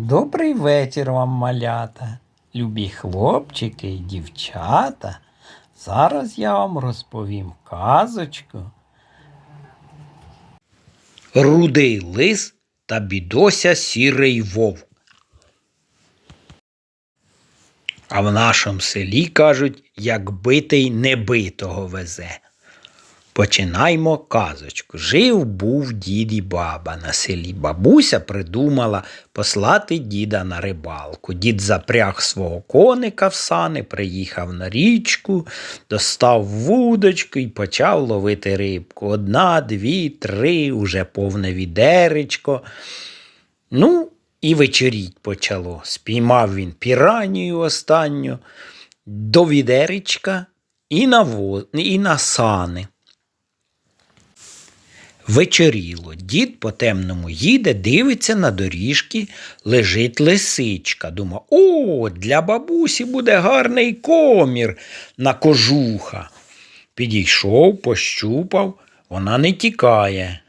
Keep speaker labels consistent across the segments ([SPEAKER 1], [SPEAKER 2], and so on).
[SPEAKER 1] Добрий вечір вам, малята, любі хлопчики і дівчата. Зараз я вам розповім казочку. Рудий лис та бідося сірий вовк. А в нашому селі кажуть, як битий небитого везе. Починаймо казочку. Жив був дід і баба на селі. Бабуся придумала послати діда на рибалку. Дід запряг свого коника в сани, приїхав на річку, достав вудочку і почав ловити рибку. Одна, дві, три, уже повне відеречко. Ну, і вечоріть почало. Спіймав він піранію останню до відеречка і на, во... і на сани. Вечоріло. Дід по темному їде, дивиться на доріжки, лежить лисичка. Дума, о, для бабусі буде гарний комір на кожуха. Підійшов, пощупав, вона не тікає.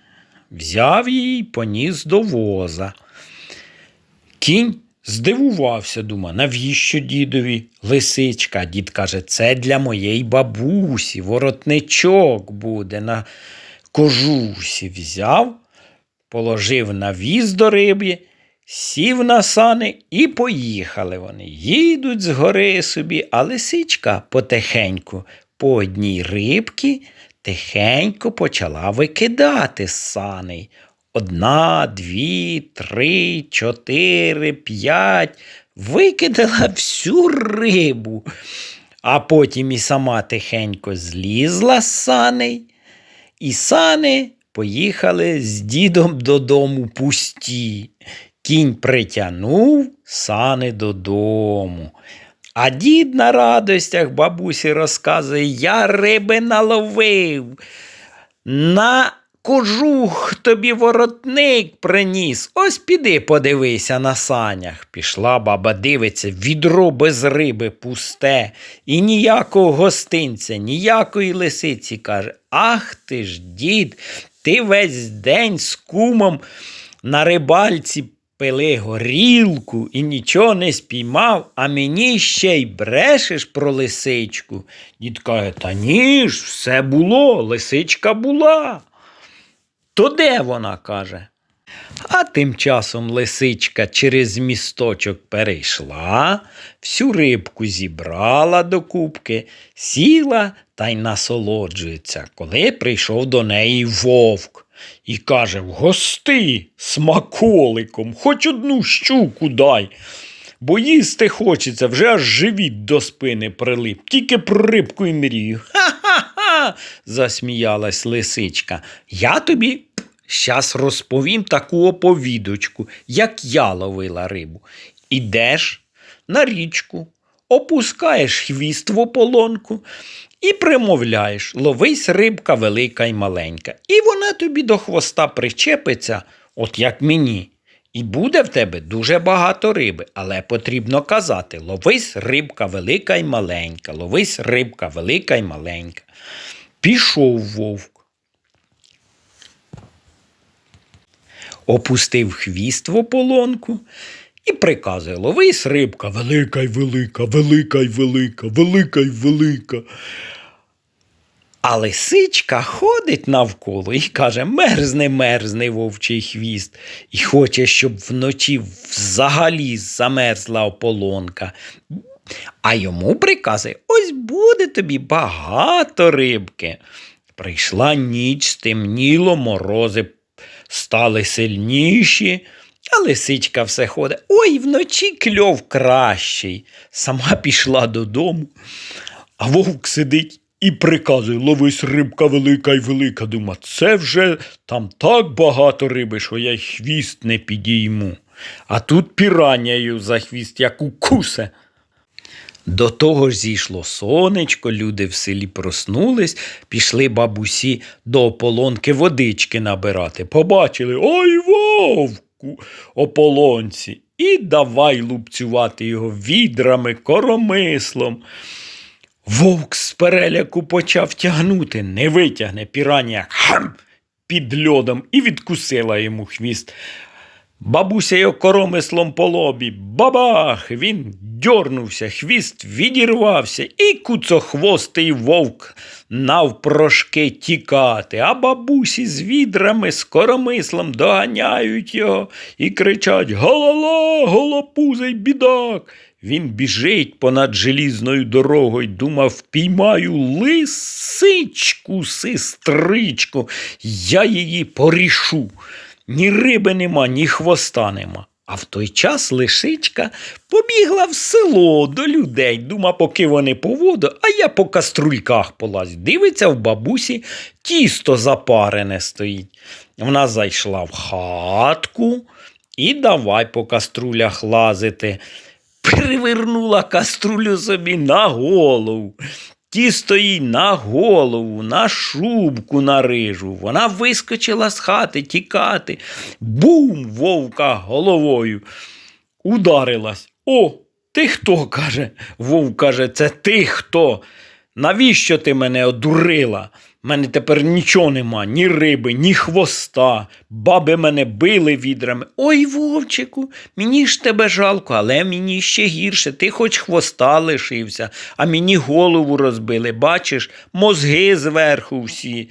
[SPEAKER 1] Взяв її поніс до воза. Кінь здивувався, дума, навіщо дідові лисичка? Дід каже, це для моєї бабусі, воротничок буде на кожусі взяв, положив на віз до риби, сів на сани і поїхали вони. Їдуть з гори собі, а лисичка потихеньку по одній рибці тихенько почала викидати з саней. Одна, дві, три, чотири, п'ять. Викидала всю рибу, а потім і сама тихенько злізла з саней, і сани поїхали з дідом додому пусті. Кінь притягнув сани додому. А дід на радостях бабусі розказує, я риби наловив. На кожух тобі воротник приніс. Ось піди подивися на санях. Пішла баба дивиться, відро без риби пусте, і ніякого гостинця, ніякої лисиці каже. Ах ти ж, дід, ти весь день з кумом на рибальці пили горілку і нічого не спіймав, а мені ще й брешеш про лисичку. Дід каже, та ні ж, все було, лисичка була. То де вона каже? А тим часом лисичка через місточок перейшла, всю рибку зібрала до кубки, сіла та й насолоджується, коли прийшов до неї вовк і каже Вгости смаколиком, хоч одну щуку дай. Бо їсти хочеться, вже аж живіт до спини прилип, тільки про рибку й мрію. Засміялась лисичка. Я тобі щас розповім таку оповідочку, як я ловила рибу. Ідеш на річку, опускаєш хвіст в ополонку і примовляєш ловись рибка велика й маленька. І вона тобі до хвоста причепиться, от як мені. І буде в тебе дуже багато риби, але потрібно казати ловись рибка велика й маленька, ловись рибка велика й маленька. Пішов вовк. Опустив хвіст в ополонку і приказує ловись рибка велика й велика, велика й велика, велика й велика. А лисичка ходить навколо і каже: мерзне, мерзне вовчий хвіст, і хоче, щоб вночі взагалі замерзла ополонка. А йому приказує: ось буде тобі багато рибки. Прийшла ніч, стемніло, морози стали сильніші. А лисичка все ходить. Ой, вночі кльов кращий. Сама пішла додому, а вовк сидить і приказує ловись рибка велика й велика. Дума, це вже там так багато риби, що я й хвіст не підійму. А тут піранняю за хвіст, як укусе. До того ж зійшло сонечко, люди в селі проснулись, пішли бабусі до ополонки водички набирати. Побачили ой вовку ополонці. І давай лупцювати його відрами, коромислом. Вовк з переляку почав тягнути, не витягне пірання хам, під льодом і відкусила йому хвіст. Бабуся його коромислом по лобі. Бабах! Він дьорнувся, хвіст відірвався, і куцохвостий вовк навпрошки тікати. А бабусі з відрами, з коромислом доганяють його і кричать Галала, голопузий бідак. Він біжить понад желізною дорогою, думав, впіймаю лисичку, сестричку, я її порішу. Ні риби нема, ні хвоста нема. А в той час лисичка побігла в село до людей. Дума, поки вони по воду, а я по каструльках полазь. Дивиться в бабусі, тісто запарене стоїть. Вона зайшла в хатку і давай по каструлях лазити. Перевернула каструлю собі на голову. Тісто їй на голову, на шубку на рижу. Вона вискочила з хати тікати. Бум! Вовка головою. Ударилась. О, ти хто? каже. Вовк каже, це ти хто? Навіщо ти мене одурила? В мене тепер нічого нема, ні риби, ні хвоста. Баби мене били відрами. Ой, вовчику, мені ж тебе жалко, але мені ще гірше. Ти хоч хвоста лишився, а мені голову розбили. Бачиш, мозги зверху всі.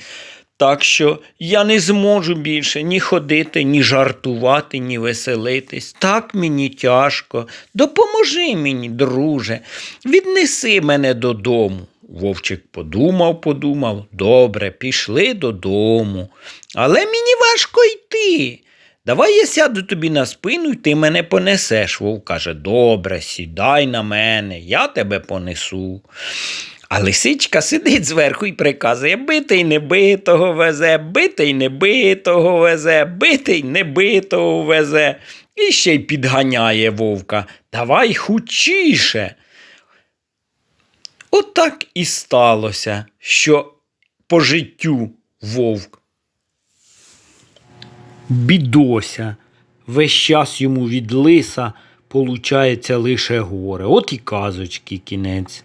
[SPEAKER 1] Так що я не зможу більше ні ходити, ні жартувати, ні веселитись. Так мені тяжко. Допоможи мені, друже, віднеси мене додому. Вовчик подумав, подумав, добре, пішли додому. Але мені важко йти. Давай я сяду тобі на спину, і ти мене понесеш. Вовк каже, добре, сідай на мене, я тебе понесу. А лисичка сидить зверху і приказує битий небитого везе, битий небитого везе, битий небитого везе. І ще й підганяє вовка. Давай хучіше. Отак і сталося, що по життю вовк. Бідося, весь час йому від лиса получається лише горе. От і казочки кінець.